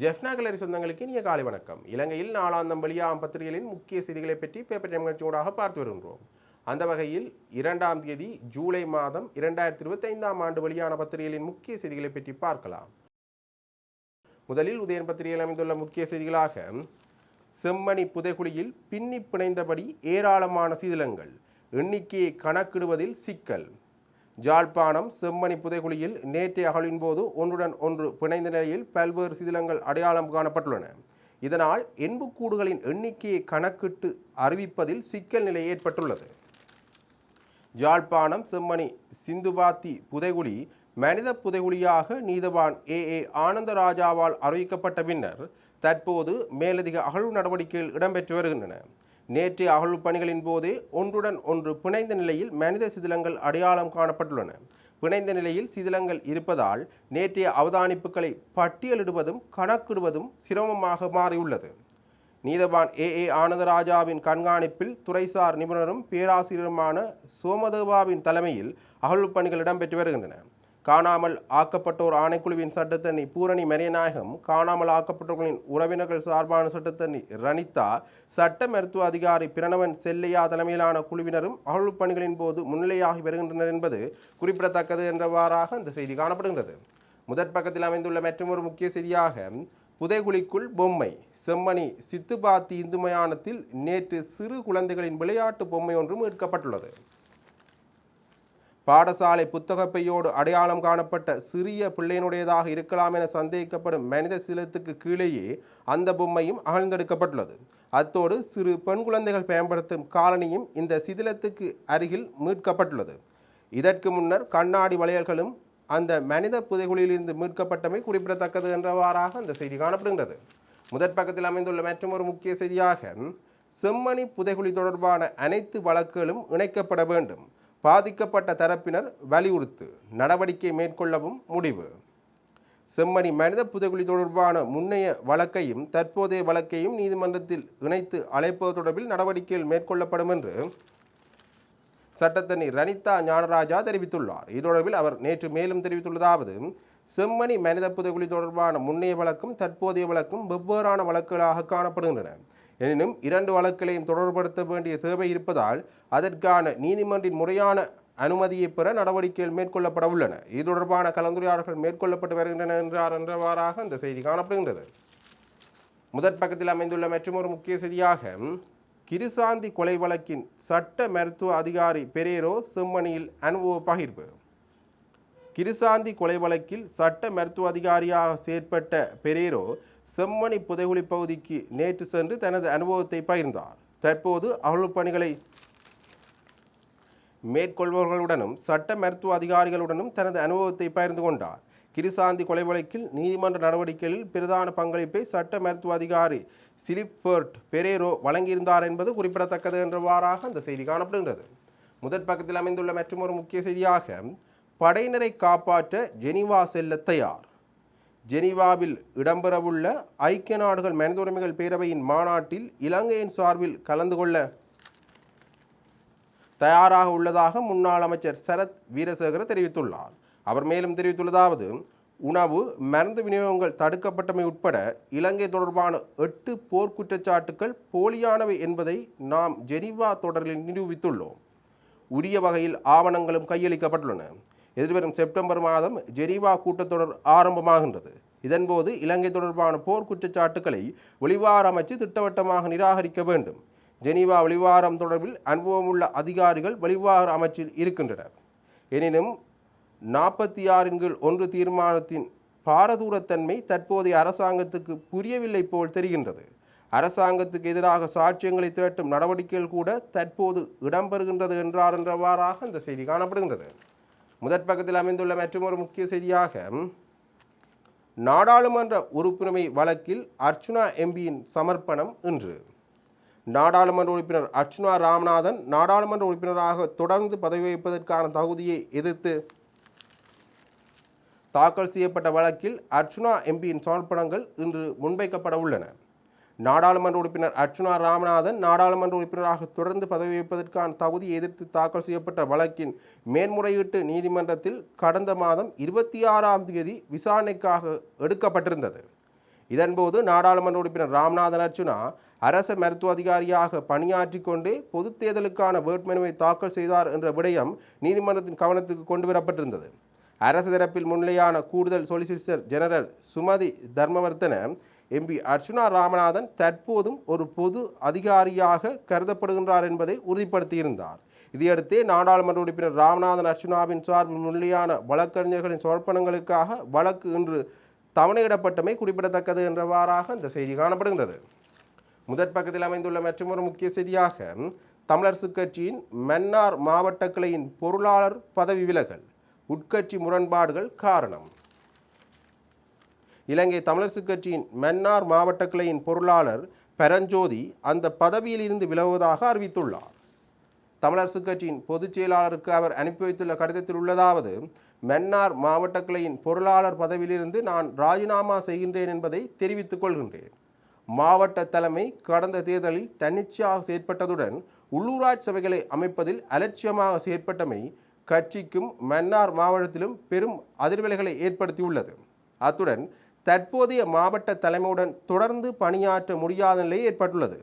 ஜெஃப்னா கலரி சொந்தங்களுக்கு இனிய காலை வணக்கம். இலங்கையில் நாளாந்தம் வெளியாகும் பத்திரிகைகளின் முக்கிய செய்திகளை பற்றி பேப்பர் டைம் நிகழ்ச்சியோடாக பார்த்து வருகின்றோம். அந்த வகையில் இரண்டாம் தேதி ஜூலை மாதம் இரண்டாயிரத்தி இருபத்தைந்தாம் ஆண்டு வெளியான பத்திரிகைகளின் முக்கிய செய்திகளை பற்றி பார்க்கலாம். முதலில் உதயன் பத்திரிகையில் அமைந்துள்ள முக்கிய செய்திகளாக செம்மணி புதைகுழியில் பின்னி பிணைந்தபடி ஏராளமான சீதளங்கள் எண்ணிக்கையை கணக்கிடுவதில் சிக்கல். ஜாழ்ப்பாணம் செம்மணி புதைகுழியில் நேற்றைய அகழின் போது ஒன்றுடன் ஒன்று பிணைந்த நிலையில் பல்வேறு சிதிலங்கள் அடையாளம் காணப்பட்டுள்ளன. இதனால் எண்புக்கூடுகளின் எண்ணிக்கையை கணக்கிட்டு அறிவிப்பதில் சிக்கல் நிலை ஏற்பட்டுள்ளது. ஜாழ்ப்பாணம் செம்மணி சிந்துபாத்தி புதைகுழி மனித புதைகுழியாக நீதவான் ஏ. ஏ. ஆனந்தராஜாவால் அறிவிக்கப்பட்ட பின்னர் தற்போது மேலதிக அகழ்வு நடவடிக்கைகள் இடம்பெற்று வருகின்றன. நேற்று அகழ்வு பணிகளின் போது ஒன்றுடன் ஒன்று பிணைந்த நிலையில் மனித சிதிலங்கள் அடையாளம் காணப்பட்டுள்ளன. பிணைந்த நிலையில் சிதிலங்கள் இருப்பதால் நேற்றைய அவதானிப்புகளை பட்டியலிடுவதும் கணக்கிடுவதும் சிரமமாக மாறியுள்ளது. நீதவான் ஏ. ஏ. ஆனந்தராஜாவின் கண்காணிப்பில் துறைசார் நிபுணரும் பேராசிரியருமான சோமதேவாவின் தலைமையில் அகழ்வு பணிகள் இடம்பெற்று வருகின்றன. காணாமல் ஆக்கப்பட்டோர் ஆணைக்குழுவின் சட்டத்தண்ணி பூரணி மரியநாயகம் காணாமல் ஆக்கப்பட்டவர்களின் உறவினர்கள் சார்பான சட்டத்தண்ணி ரனிதா சட்ட மருத்துவ அதிகாரி பிரணவன் செல்லையா தலைமையிலான குழுவினரும் அகழ்வு பணிகளின் போது முன்னிலையாகி வருகின்றனர் என்பது குறிப்பிடத்தக்கது என்றவாறாக இந்த செய்தி காணப்படுகின்றது. முதற் பக்கத்தில் அமைந்துள்ள மற்றொரு முக்கிய செய்தியாக புதைகுழிக்குள் பொம்மை செம்மணி சித்துபாத்தி இந்து மயானத்தில் நேற்று சிறு குழந்தைகளின் விளையாட்டு பொம்மை ஒன்று மீட்கப்பட்டுள்ளது பாடசாலை புத்தகப்பையோடு அடையாளம் காணப்பட்ட சிறிய பிள்ளையினுடையதாக இருக்கலாம் என சந்தேகிக்கப்படும் மனித சிலத்துக்கு கீழேயே அந்த பொம்மையும் அகழ்ந்தெடுக்கப்பட்டுள்ளது. அத்தோடு சிறு பெண் குழந்தைகள் பயன்படுத்தும் காலனியும் இந்த சிதிலத்துக்கு அருகில் மீட்கப்பட்டுள்ளது. இதற்கு முன்னர் கண்ணாடி வளையல்களும் அந்த மனித புதைகுழியிலிருந்து மீட்கப்பட்டமை குறிப்பிடத்தக்கது என்றவாறாக அந்த செய்தி காணப்படுகின்றது. முதற் பக்கத்தில் அமைந்துள்ள மற்றொரு முக்கிய செய்தியாக செம்மணி புதைகுழி தொடர்பான அனைத்து வழக்குகளும் இணைக்கப்பட வேண்டும். பாதிக்கப்பட்ட தரப்பினர் வலியுறுத்து நடவடிக்கை மேற்கொள்ளவும் முடிவு. செம்மணி மனித புதைகுழி தொடர்பான முன்னைய வழக்கையும் தற்போதைய வழக்கையும் நீதிமன்றத்தில் இணைத்து அழைப்பது தொடர்பில் நடவடிக்கைகள் மேற்கொள்ளப்படும் என்று சட்டத்தனி ரனிதா ஞானராஜா தெரிவித்துள்ளார். இது தொடர்பில் அவர் நேற்று மேலும் தெரிவித்துள்ளதாவது செம்மணி மனித புதைகுழி தொடர்பான முன்னைய வழக்கும் தற்போதைய வழக்கும் வெவ்வேறான வழக்குகளாக காணப்படுகின்றன. எனினும் இரண்டு வழக்குகளையும் தொடர்படுத்த வேண்டிய தேவை இருப்பதால் அதற்கான நீதிமன்றின் முறையான அனுமதியை பெற நடவடிக்கைகள் மேற்கொள்ளப்பட உள்ளன. இது தொடர்பான கலந்துரையாடல்கள் மேற்கொள்ளப்பட்டு வருகின்றன என்றார் என்றவாறாக அந்த செய்தி காணப்படுகின்றது. முதற் பக்கத்தில் அமைந்துள்ள மற்றொரு முக்கிய செய்தியாக கிருசாந்தி கொலை வழக்கின் சட்ட மருத்துவ அதிகாரி பெரேரோ செம்மணியில் அனுபவ பகிர்வு. கிருசாந்தி கொலை வழக்கில் சட்ட மருத்துவ அதிகாரியாக செயற்பட்ட பெரேரோ செம்மணி புதைகுழி பகுதிக்கு நேற்று சென்று தனது அனுபவத்தை பகிர்ந்தார். தற்போது அகழ்வு பணிகளை மேற்கொள்பவர்களுடனும் சட்ட மருத்துவ அதிகாரிகளுடனும் தனது அனுபவத்தை பகிர்ந்து கொண்டார். கிருசாந்தி கொலை வழக்கில் நீதிமன்ற நடவடிக்கைகளில் பிரதான பங்களிப்பை சட்ட மருத்துவ அதிகாரி சிலிப்பர்ட் பெரேரோ வழங்கியிருந்தார் என்பது குறிப்பிடத்தக்கது என்றவாறாக அந்த செய்தி காணப்படுகின்றது. முதற் பக்கத்தில் அமைந்துள்ள மற்றொரு முக்கிய செய்தியாக படையினரை காப்பாற்ற ஜெனிவா செல்ல தயார். ஜெனீவாவில் இடம்பெறவுள்ள ஐக்கிய நாடுகள் மனித உரிமைகள் பேரவையின் மாநாட்டில் இலங்கையின் சார்பில் கலந்து கொள்ள தயாராக உள்ளதாக முன்னாள் அமைச்சர் சரத் வீரசேகர தெரிவித்துள்ளார். அவர் மேலும் தெரிவித்துள்ளதாவது உணவு மருந்து விநியோகங்கள் தடுக்கப்பட்டமை உட்பட இலங்கை தொடர்பான எட்டு போர்க்குற்றச்சாட்டுக்கள் போலியானவை என்பதை நாம் ஜெனீவா தொடரில் நிரூபித்துள்ளோம். உரிய வகையில் ஆவணங்களும் கையளிக்கப்பட்டுள்ளன. எதிர்வரும் செப்டம்பர் மாதம் ஜெனீவா கூட்டத்தொடர் ஆரம்பமாகின்றது. இதன்போது இலங்கை தொடர்பான போர் குற்றச்சாட்டுக்களை ஒளிவார அமைச்சு திட்டவட்டமாக நிராகரிக்க வேண்டும். ஜெனீவா வெளிவாரம் தொடர்பில் அனுபவமுள்ள அதிகாரிகள் வெளிவார அமைச்சில் இருக்கின்றனர். எனினும் நாற்பத்தி ஆறின் கீழ் ஒன்று தீர்மானத்தின் பாரதூரத்தன்மை தற்போதைய அரசாங்கத்துக்கு புரியவில்லை போல் தெரிகின்றது. அரசாங்கத்துக்கு எதிராக சாட்சியங்களை திரட்டும் நடவடிக்கைகள் கூட தற்போது இடம்பெறுகின்றது என்றார் என்றவாறாக இந்த செய்தி காணப்படுகின்றது. முதற் பக்கத்தில் அமைந்துள்ள மற்றொரு முக்கிய செய்தியாக நாடாளுமன்ற உறுப்பினரை வழக்கில் அர்ச்சுனா எம்பியின் சமர்ப்பணம் இன்று. நாடாளுமன்ற உறுப்பினர் அர்ச்சுனா ராமநாதன் நாடாளுமன்ற உறுப்பினராக தொடர்ந்து பதவி வகிப்பதற்கான தகுதியை எதிர்த்து தாக்கல் செய்யப்பட்ட வழக்கில் அர்ச்சுனா எம்பியின் சமர்ப்பணங்கள் இன்று முன்வைக்கப்பட உள்ளன. நாடாளுமன்ற உறுப்பினர் அர்ச்சுனா ராமநாதன் நாடாளுமன்ற உறுப்பினராக தொடர்ந்து பதவி வைப்பதற்கான தகுதியை எதிர்த்து தாக்கல் செய்யப்பட்ட வழக்கின் மேன்முறையீட்டு நீதிமன்றத்தில் கடந்த மாதம் இருபத்தி ஆறாம் தேதி விசாரணைக்காக எடுக்கப்பட்டிருந்தது. இதன்போது நாடாளுமன்ற உறுப்பினர் ராம்நாதன் அர்ச்சுனா அரச மருத்துவ அதிகாரியாக பணியாற்றி கொண்டே பொதுத் தேர்தலுக்கான வேட்புமனுவை தாக்கல் செய்தார் என்ற விடயம் நீதிமன்றத்தின் கவனத்துக்கு கொண்டு வரப்பட்டிருந்தது அரசு தரப்பில் முன்னிலையான கூடுதல் solicitor general Sumathi Dharmawardena MP Archchuna Ramanathan தற்போதும் ஒரு பொது அதிகாரியாக கருதப்படுகின்றார் என்பதை உறுதிப்படுத்தியிருந்தார். இதையடுத்தே நாடாளுமன்ற உறுப்பினர் ராமநாதன் அர்ச்சுனாவின் சார்பில் முன்னிலையான வழக்கறிஞர்களின் சமர்ப்பணங்களுக்காக வழக்கு இன்று தவணையிடப்பட்டமை குறிப்பிடத்தக்கது என்றவாறாக இந்த செய்தி காணப்படுகின்றது. முதற் பக்கத்தில் அமைந்துள்ள மற்றொரு முக்கிய செய்தியாக தமிழரசு கட்சியின் மன்னார் மாவட்ட கிளையின் பொருளாளர் பதவி விலகல் உட்கட்சி முரண்பாடுகள் காரணம். இலங்கை தமிழரசு கட்சியின் மன்னார் மாவட்ட கிளையின் பொருளாளர் பரஞ்சோதி அந்த பதவியிலிருந்து விலகுவதாக அறிவித்துள்ளார். தமிழரசு கட்சியின் பொதுச் செயலாளருக்கு அவர் அனுப்பி வைத்துள்ள கடிதத்தில் உள்ளதாவது மன்னார் மாவட்ட கிளையின் பொருளாளர் பதவியிலிருந்து நான் ராஜினாமா செய்கின்றேன் என்பதை தெரிவித்துக் கொள்கின்றேன். மாவட்ட தலைமை கடந்த தேர்தலில் தன்னிச்சையாக செயற்பட்டதுடன் உள்ளூராட்சி சபைகளை அமைப்பதில் அலட்சியமாக செயற்பட்டமை கட்சிக்கும் மன்னார் மாவட்டத்திலும் பெரும் அதிர்வலைகளை ஏற்படுத்தியுள்ளது. அத்துடன் தற்போதைய மாவட்ட தலைமையுடன் தொடர்ந்து பணியாற்ற முடியாத நிலை ஏற்பட்டுள்ளது.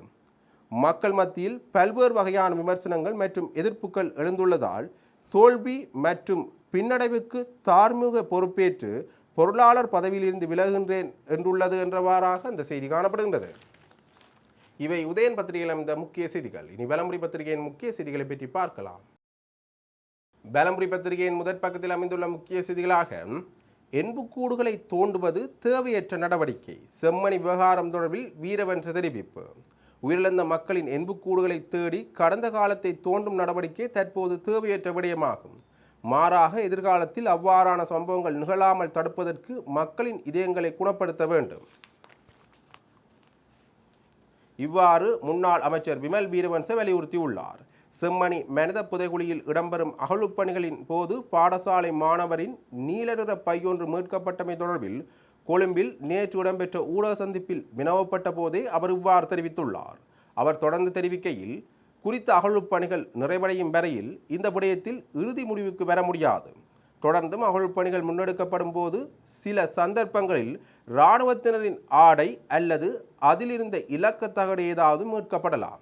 மக்கள் மத்தியில் பல்வேறு வகையான விமர்சனங்கள் மற்றும் எதிர்ப்புகள் எழுந்துள்ளதால் தோல்வி மற்றும் பின்னடைவுக்கு தார்மீக பொறுப்பேற்று பொருளாளர் பதவியிலிருந்து விலகுகின்றேன் என்றுள்ளது என்றவாறாக இந்த செய்தி காணப்படுகின்றது. இவை உதயன் பத்திரிகையில் அமைந்த முக்கிய செய்திகள். இனி வலமுறை பத்திரிகையின் முக்கிய செய்திகளை பற்றி பார்க்கலாம். பலமுறை பத்திரிகையின் முதற் பக்கத்தில் அமைந்துள்ள முக்கிய செய்திகளாக எண்புக்கூடுகளை தோண்டுவது தேவையற்ற நடவடிக்கை. செம்மணி விவகாரம் தொடர்பில் வீரவன்ச தெரிவிப்பு. உயிரிழந்த மக்களின் எண்புக்கூடுகளை தேடி கடந்த காலத்தை தோண்டும் நடவடிக்கை தற்போது தேவையற்ற விடயமாகும். மாறாக எதிர்காலத்தில் அவ்வாறான சம்பவங்கள் நிகழாமல் தடுப்பதற்கு மக்களின் இதயங்களை குணப்படுத்த வேண்டும். இவ்வாறு முன்னாள் அமைச்சர் விமல் வீரவன்ச வலியுறுத்தியுள்ளார். செம்மணி மனித புதைகுழியில் இடம்பெறும் அகழ்வுப்பணிகளின் போது பாடசாலை மாணவரின் நீலநிற பையொன்று மீட்கப்பட்டமை தொடர்பில் கொழும்பில் நேற்று இடம்பெற்ற ஊடக சந்திப்பில் வினவப்பட்ட போதே அவர் இவ்வாறு தெரிவித்துள்ளார். அவர் தொடர்ந்து தெரிவிக்கையில் குறித்த அகழ்வுப் பணிகள் நிறைவடையும் வரையில் இந்த விடயத்தில் இறுதி முடிவுக்கு வர முடியாது. தொடர்ந்தும் அகழ்வுப் பணிகள் முன்னெடுக்கப்படும் போது சில சந்தர்ப்பங்களில் இராணுவத்தினரின் ஆடை அல்லது அதிலிருந்த இலக்கத்தகடு ஏதாவது மீட்கப்படலாம்.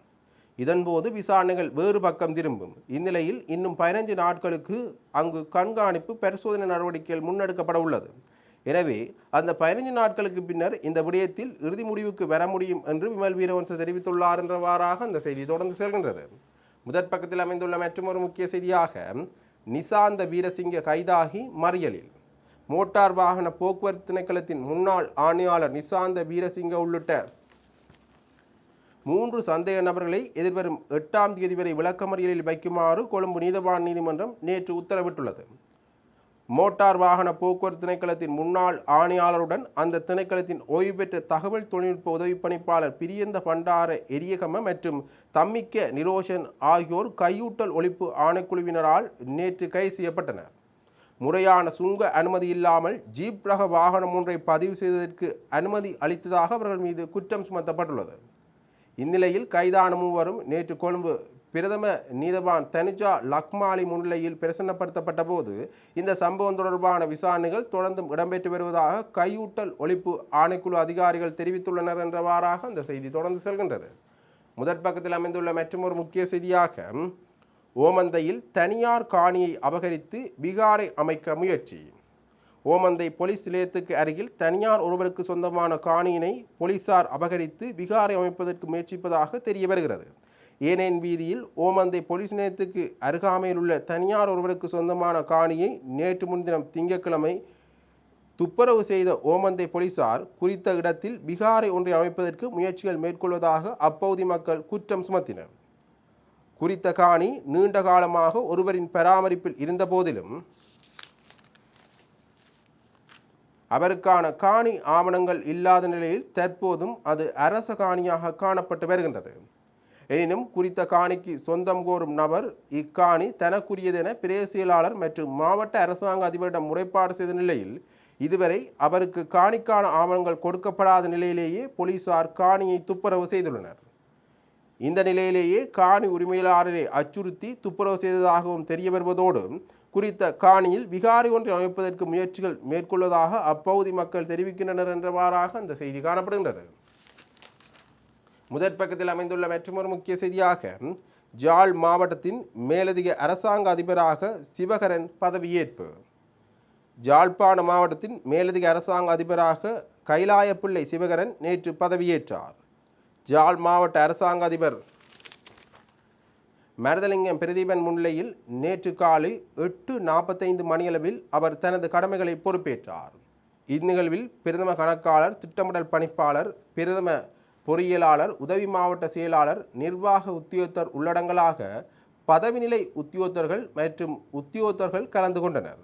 இதன்போது விசாரணைகள் வேறு பக்கம் திரும்பும். இந்நிலையில் இன்னும் பதினைஞ்சு நாட்களுக்கு அங்கு கண்காணிப்பு பரிசோதனை நடவடிக்கைகள் முன்னெடுக்கப்பட உள்ளது. எனவே அந்த பதினைஞ்சு நாட்களுக்கு பின்னர் இந்த விடயத்தில் இறுதி முடிவுக்கு வர முடியும் என்று விமல் வீரவன்ச தெரிவித்துள்ளார் என்றவாறாக அந்த செய்தி தொடர்ந்து செல்கின்றது. முதற் பக்கத்தில் அமைந்துள்ள மற்றொரு முக்கிய செய்தியாக நிசாந்த வீரசிங்க கைதாகி மறியலில். மோட்டார் வாகன போக்குவரத்து திணைக்களத்தின் முன்னாள் ஆணையாளர் நிசாந்த வீரசிங்க உள்ளிட்ட மூன்று சந்தேக நபர்களை எதிர்வரும் எட்டாம் தேதி வரை விளக்கமறியலில் வைக்குமாறு கொழும்பு நீதவான் நீதிமன்றம் நேற்று உத்தரவிட்டுள்ளது. மோட்டார் வாகன போக்குவரத்து திணைக்களத்தின் முன்னாள் ஆணையாளருடன் அந்த திணைக்களத்தின் ஓய்வு பெற்ற தகவல் தொழில்நுட்ப உதவி பணிப்பாளர் பிரியந்த பண்டார எரியகம மற்றும் தம்மிக்க நிரோஷன் ஆகியோர் கையூட்டல் ஒழிப்பு ஆணைக்குழுவினரால் நேற்று கைது செய்யப்பட்டனர். முறையான சுங்க அனுமதி இல்லாமல் ஜீப் ரக வாகனம் ஒன்றை பதிவு செய்ததற்கு அனுமதி அளித்ததாக அவர்கள் மீது குற்றம் சுமத்தப்பட்டுள்ளது. இந்நிலையில் கைதானமும் வரும். நேற்று கொழும்பு பிரதம நீதவான் தனுஜா லக்மாலி முன்னிலையில் பிரசன்னப்படுத்தப்பட்ட போது இந்த சம்பவம் தொடர்பான விசாரணைகள் தொடர்ந்தும் இடம்பெற்று வருவதாக கையூட்டல் ஒழிப்பு ஆணைக்குழு அதிகாரிகள் தெரிவித்துள்ளனர் என்றவாறாக அந்த செய்தி தொடர்ந்து செல்கின்றது. முதற் பக்கத்தில் அமைந்துள்ள மற்றொரு முக்கிய செய்தியாக ஓமந்தையில் தனியார் காணியை அபகரித்து பீகாரை அமைக்க முயற்சி. ஓமந்தை போலீஸ் நிலையத்துக்கு அருகில் தனியார் ஒருவருக்கு சொந்தமான காணியினை போலீசார் அபகரித்து விகாரை அமைப்பதற்கு முயற்சிப்பதாக தெரிய வருகிறது. ஏனேன் வீதியில் ஓமந்தை போலீஸ் நிலையத்துக்கு அருகாமையில் உள்ள தனியார் ஒருவருக்கு சொந்தமான காணியை நேற்று முன்தினம் திங்கட்கிழமை துப்புரவு செய்த ஓமந்தை போலீசார் குறித்த இடத்தில் விகாரை ஒன்றை அமைப்பதற்கு முயற்சிகள் மேற்கொள்வதாக அப்பகுதி மக்கள் குற்றம் சுமத்தினர். குறித்த காணி நீண்ட காலமாக ஒருவரின் பராமரிப்பில் இருந்த போதிலும் அவருக்கான காணி ஆவணங்கள் இல்லாத நிலையில் தற்போதும் அது அரச காணியாக காணப்பட்டு வருகின்றது. எனினும் குறித்த காணிக்கு சொந்தம் கோரும் நபர் இக்காணி தனக்குரியதென பிரேசியலாளர் மற்றும் மாவட்ட அரசாங்க அதிபரிடம் முறைப்பாடு செய்த நிலையில் இதுவரை அவருக்கு காணிக்கான ஆவணங்கள் கொடுக்கப்படாத நிலையிலேயே போலீசார் காணியை துப்புரவு செய்துள்ளனர். இந்த நிலையிலேயே காணி உரிமையாளரை அச்சுறுத்தி துப்புரவு செய்ததாகவும் தெரிய வருவதோடு குறித்த காணியில் விகாரி ஒன்றை அமைப்பதற்கு முயற்சிகள் மேற்கொள்வதாக அப்பகுதி மக்கள் தெரிவிக்கின்றனர் என்றவாறாக அந்த செய்தி காணப்படுகின்றது. முதற் பக்கத்தில் அமைந்துள்ள மற்றொரு முக்கிய செய்தியாக ஜாழ் மாவட்டத்தின் மேலதிக அரசாங்க அதிபராக சிவகரன் பதவியேற்பு. ஜாழ்ப்பாண மாவட்டத்தின் மேலதிக அரசாங்க அதிபராக கைலாயப்பிள்ளை சிவகரன் நேற்று பதவியேற்றார். ஜாழ் மாவட்ட அரசாங்க அதிபர் மருதலிங்கம் பிரதீபன் முன்னிலையில் நேற்று காலை எட்டு நாற்பத்தைந்து மணியளவில் அவர் தனது கடமைகளை பொறுப்பேற்றார். இந்நிகழ்வில் பிரதம கணக்காளர் திட்டமிடல் பணிப்பாளர் பிரதம பொறியியலாளர் உதவி மாவட்ட செயலாளர் நிர்வாக உத்தியோகத்தர் உள்ளடங்கலாக பதவிநிலை உத்தியோகத்தர்கள் மற்றும் உத்தியோகத்தர்கள் கலந்து கொண்டனர்.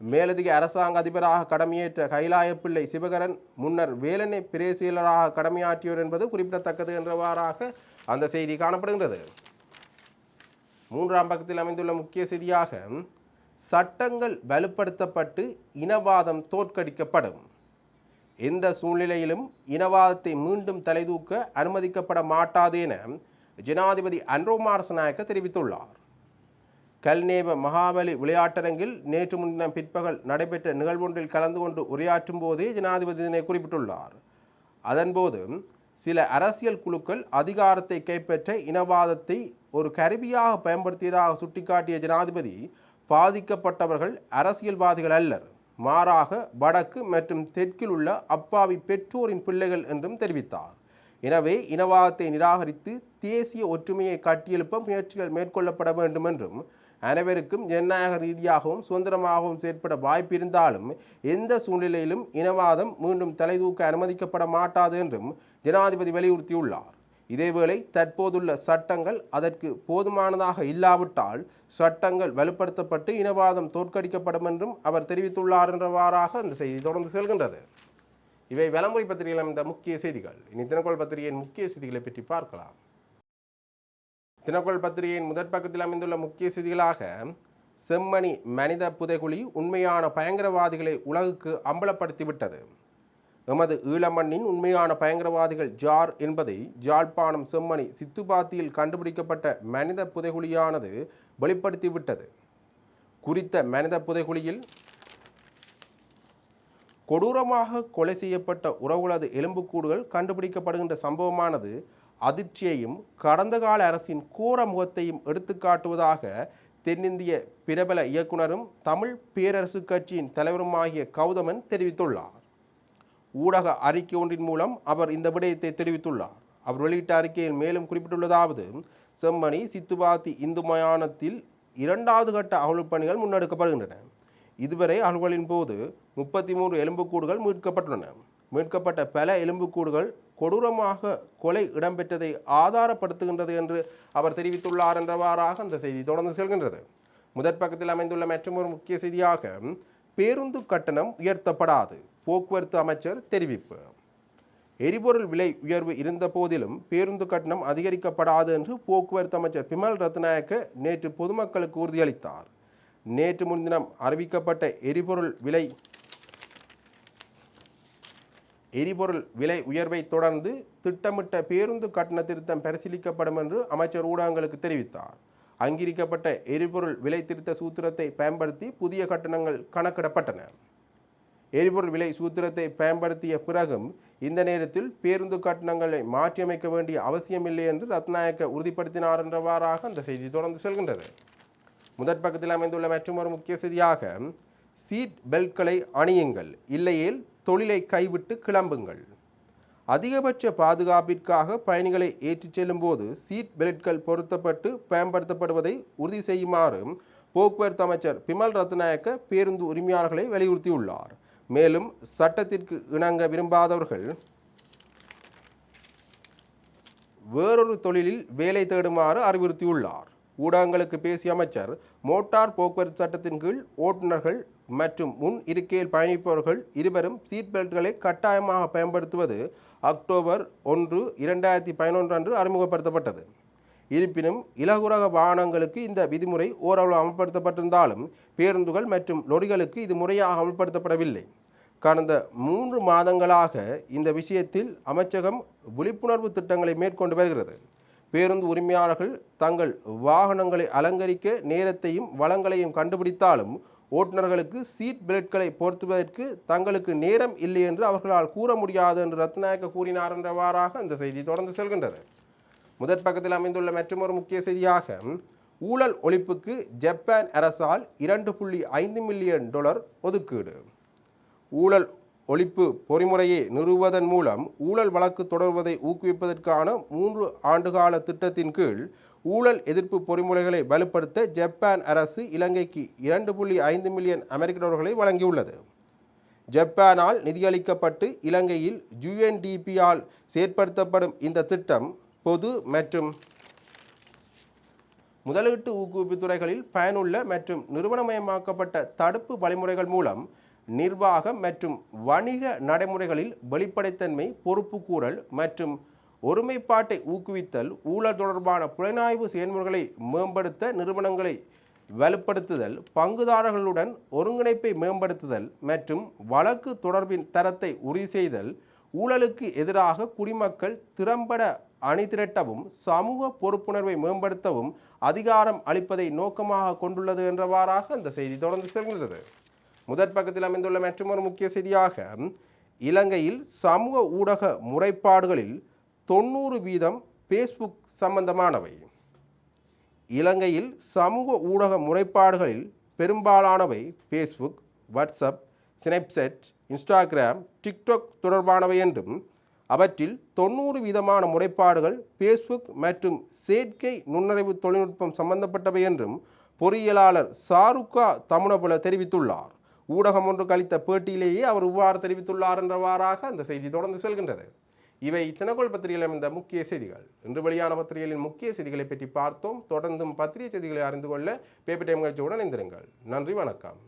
மேலதிக அரசாங்க அதிபராக கடமையேற்ற கைலாயப்பிள்ளை சிவகரன் முன்னர் வேலனை பிரேசியலராக கடமையாற்றியவர் என்பது குறிப்பிடத்தக்கது என்றவாறாக அந்த செய்தி காணப்படுகின்றது. மூன்றாம் பக்கத்தில் அமைந்துள்ள முக்கிய செய்தியாக சட்டங்கள் வலுப்படுத்தப்பட்டு இனவாதம் தோற்கடிக்கப்படும். எந்த சூழ்நிலையிலும் இனவாதத்தை மீண்டும் தலைதூக்க அனுமதிக்கப்பட மாட்டாது என ஜனாதிபதி அன்ரோமார் நாயக்க தெரிவித்துள்ளார். கல்நேவ மகாபலி விளையாட்டரங்கில் நேற்று முன்தினம் பிற்பகல் நடைபெற்ற நிகழ்வொன்றில் கலந்து கொண்டு உரையாற்றும் போதே ஜனாதிபதி இதனை குறிப்பிட்டுள்ளார். அதன்போது சில அரசியல் குழுக்கள் அதிகாரத்தை கைப்பற்ற இனவாதத்தை ஒரு கருவியாக பயன்படுத்தியதாக சுட்டிக்காட்டிய ஜனாதிபதி பாதிக்கப்பட்டவர்கள் அரசியல்வாதிகள் அல்லர். மாறாக வடக்கு மற்றும் தெற்கில் உள்ள அப்பாவி பெற்றோரின் பிள்ளைகள் என்றும் தெரிவித்தார். எனவே இனவாதத்தை நிராகரித்து தேசிய ஒற்றுமையை கட்டியெழுப்ப முயற்சிகள் மேற்கொள்ளப்பட வேண்டும் என்றும் அனைவருக்கும் ஜனநாயக ரீதியாகவும் சுதந்திரமாகவும் செயற்பட வாய்ப்பு இருந்தாலும் எந்த சூழ்நிலையிலும் இனவாதம் மீண்டும் தலைதூக்க அனுமதிக்கப்பட மாட்டாது என்றும் ஜனாதிபதி வலியுறுத்தியுள்ளார். இதேவேளை தற்போதுள்ள சட்டங்கள் அதற்கு போதுமானதாக இல்லாவிட்டால் சட்டங்கள் வலுப்படுத்தப்பட்டு இனவாதம் தோற்கடிக்கப்படும் என்றும் அவர் தெரிவித்துள்ளார் என்றவாறாக அந்த செய்தி தொடர்ந்து செல்கின்றது. இவை வலமுறை பத்திரிகையில் அமைந்த முக்கிய செய்திகள். இனி தினக்கோள் பத்திரிகையின் முக்கிய செய்திகளை பற்றி பார்க்கலாம். தினக்கோள் பத்திரிகையின் முதற் பக்கத்தில் அமைந்துள்ள முக்கிய செய்திகளாக செம்மணி மனித புதைகுழி உண்மையான பயங்கரவாதிகளை உலகுக்கு அம்பலப்படுத்திவிட்டது. எமது ஈழமண்ணின் உண்மையான பயங்கரவாதிகள் ஜார் என்பதை ஜாழ்ப்பாணம் செம்மணி சித்துபாத்தியில் கண்டுபிடிக்கப்பட்ட மனித புதைகுழியானது வெளிப்படுத்திவிட்டது. குறித்த மனித புதைகுழியில் கொடூரமாக கொலை செய்யப்பட்ட உறவுகளது எலும்புக்கூடுகள் கண்டுபிடிக்கப்படுகின்ற சம்பவமானது அதிர்ச்சியையும் கடந்த கால அரசின் கோர முகத்தையும் எடுத்துக்காட்டுவதாக தென்னிந்திய பிரபல இயக்குனரும் தமிழ் பேரரசு கட்சியின் தலைவருமாகிய கௌதமன் தெரிவித்துள்ளார். ஊடக அறிக்கை ஒன்றின் மூலம் அவர் இந்த விடயத்தை தெரிவித்துள்ளார். அவர் வெளியிட்ட அறிக்கையில் மேலும் குறிப்பிட்டுள்ளதாவது செம்மணி சித்துபாத்தி இந்து மயானத்தில் இரண்டாவது கட்ட அகழ்வுப் பணிகள் முன்னெடுக்கப்படுகின்றன. இதுவரை அகழ்வுகளின் போது முப்பத்தி மூன்று எலும்புக்கூடுகள் மீட்கப்பட்டுள்ளன. மீட்கப்பட்ட பல எலும்புக்கூடுகள் கொடூரமாக கொலை இடம்பெற்றதை ஆதாரப்படுத்துகின்றது என்று அவர் தெரிவித்துள்ளார் என்றவாறாக அந்த செய்தி தொடர்ந்து செல்கின்றது. முதற் பக்கத்தில் அமைந்துள்ள மற்றொரு முக்கிய செய்தியாக பேருந்து கட்டணம் உயர்த்தப்படாது. போக்குவரத்து அமைச்சர் தெரிவிப்பு. எரிபொருள் விலை உயர்வு இருந்த போதிலும் பேருந்து கட்டணம் அதிகரிக்கப்படாது என்று போக்குவரத்து அமைச்சர் பிமல் ரத்நாயக்க நேற்று பொதுமக்களுக்கு உறுதியளித்தார். நேற்று முன்தினம் அறிவிக்கப்பட்ட எரிபொருள் விலை எரிபொருள் விலை உயர்வை தொடர்ந்து திட்டமிட்ட பேருந்து கட்டண திருத்தம் பரிசீலிக்கப்படும் என்று அமைச்சர் ஊடகங்களுக்கு தெரிவித்தார். அங்கீகரிக்கப்பட்ட எரிபொருள் விலை திருத்த சூத்திரத்தை பயன்படுத்தி புதிய கட்டணங்கள் கணக்கிடப்பட்டன. எரிபொருள் விலை சூத்திரத்தை பயன்படுத்திய பிறகும் இந்த நேரத்தில் பேருந்து கட்டணங்களை மாற்றியமைக்க வேண்டிய அவசியமில்லை என்று ரத்நாயக்க உறுதிப்படுத்தினார் என்றவாறாக அந்த செய்தி தொடர்ந்து செல்கின்றது. முதற் பக்கத்தில் அமைந்துள்ள மற்றொரு முக்கிய செய்தியாக சீட் பெல்ட்களை அணியுங்கள் இல்லையேல் தொழிலை கைவிட்டு கிளம்புங்கள். அதிகபட்ச பாதுகாப்பிற்காக பயணிகளை ஏற்றிச் செல்லும்போது சீட் பெல்ட்கள் பொருத்தப்பட்டு பயன்படுத்தப்படுவதை உறுதி செய்யுமாறு போக்குவரத்து அமைச்சர் பிமல் ரத்நாயக்க பேருந்து உரிமையாளர்களை வலியுறுத்தியுள்ளார். மேலும் சட்டத்திற்கு இணங்க விரும்பாதவர்கள் வேறொரு தொழிலில் வேலை தேடுமாறு அறிவுறுத்தியுள்ளார். ஊடகங்களுக்கு பேசிய அமைச்சர் மோட்டார் போக்குவரத்து சட்டத்தின் கீழ் ஓட்டுநர்கள் மற்றும் முன் இருக்கையில் பயணிப்பவர்கள் இருவரும் சீட் பெல்ட்களை கட்டாயமாக பயன்படுத்துவது அக்டோபர் ஒன்று இரண்டாயிரத்தி பதினொன்று அன்று அறிமுகப்படுத்தப்பட்டது. இருப்பினும் இலகுரக வாகனங்களுக்கு இந்த விதிமுறை ஓரளவு அமல்படுத்தப்பட்டிருந்தாலும் பேருந்துகள் மற்றும் லொரிகளுக்கு இது முறையாக அமல்படுத்தப்படவில்லை. கடந்த மூன்று மாதங்களாக இந்த விஷயத்தில் அமைச்சகம் விழிப்புணர்வு திட்டங்களை மேற்கொண்டு வருகிறது. பேருந்து உரிமையாளர்கள் தங்கள் வாகனங்களை அலங்கரிக்க நேரத்தையும் வளங்களையும் கண்டுபிடித்தாலும் ஓட்டுநர்களுக்கு சீட் பெல்ட்களை பொருத்துவதற்கு தங்களுக்கு நேரம் இல்லை என்று அவர்களால் கூற முடியாது என்று ரத்நாயக்க கூறினார் என்றவாறாக அந்த செய்தி தொடர்ந்து செல்கின்றது. முதற் பக்கத்தில் அமைந்துள்ள மற்றொரு முக்கிய செய்தியாக ஊழல் ஒழிப்புக்கு ஜப்பான் அரசால் இரண்டு புள்ளி ஐந்து மில்லியன் டாலர் ஒதுக்கீடு. ஊழல் ஒழிப்பு பொறிமுறையை நிறுவுவதன் மூலம் ஊழல் வழக்கு தொடர்வதை ஊக்குவிப்பதற்கான மூன்று ஆண்டுகால திட்டத்தின் கீழ் ஊழல் எதிர்ப்பு பொறிமுறைகளை வலுப்படுத்த ஜப்பான் அரசு இலங்கைக்கு இரண்டு புள்ளி ஐந்து மில்லியன் அமெரிக்க டாலர்களை வழங்கியுள்ளது. ஜப்பானால் நிதியளிக்கப்பட்டு இலங்கையில் யுஎன்டிபியால் செயற்படுத்தப்படும் இந்த திட்டம் பொது மற்றும் முதலீட்டு ஊக்குவிப்பு துறைகளில் பயனுள்ள மற்றும் நிறுவனமயமாக்கப்பட்ட தடுப்பு வழிமுறைகள் மூலம் நிர்வாகம் மற்றும் வணிக நடைமுறைகளில் வெளிப்படைத்தன்மை பொறுப்புக்கூறல் மற்றும் ஒருமைப்பாட்டை ஊக்குவித்தல் ஊழல் தொடர்பான புலனாய்வு செயல்முறைகளை மேம்படுத்த நிறுவனங்களை வலுப்படுத்துதல் பங்குதாரர்களுடன் ஒருங்கிணைப்பை மேம்படுத்துதல் மற்றும் வழக்கு தொடர்பின் தரத்தை உறுதி செய்தல் ஊழலுக்கு எதிராக குடிமக்கள் திறம்பட அணிதிரட்டவும் சமூக பொறுப்புணர்வை மேம்படுத்தவும் அதிகாரம் அளிப்பதை நோக்கமாக கொண்டுள்ளது என்றவாறாக அந்த செய்தி தொடர்ந்து செல்கின்றது. முதற் பக்கத்தில் அமைந்துள்ள மற்றொரு முக்கிய செய்தியாக இலங்கையில் சமூக ஊடக முறைப்பாடுகளில் தொண்ணூறு வீதம் ஃபேஸ்புக் சம்பந்தமானவை. இலங்கையில் சமூக ஊடக முறைப்பாடுகளில் பெரும்பாலானவை Facebook WhatsApp Snapchat Instagram TikTok தொடர்பானவை என்றும் அவற்றில் தொண்ணூறு வீதமான முறைப்பாடுகள் ஃபேஸ்புக் மற்றும் செயற்கை நுண்ணறிவு தொழில்நுட்பம் சம்பந்தப்பட்டவை என்றும் பொறியியலாளர் சாருக்கா தமுனபுல தெரிவித்துள்ளார். ஊடகம் ஒன்று கழித்த பேட்டியிலேயே அவர் இவ்வாறு தெரிவித்துள்ளார் என்றவாறாக அந்த செய்தி தொடர்ந்து செல்கின்றது. இவை தினகோல் பத்திரிகையில் அமைந்த முக்கிய செய்திகள். இன்று வெளியான பத்திரிகைகளின் முக்கிய செய்திகளை பற்றி பார்த்தோம். தொடர்ந்தும் பத்திரிகை செய்திகளை அறிந்து கொள்ள பேப்பர் டைம் நிகழ்ச்சியுடன் இணைந்திருங்கள். நன்றி வணக்கம்.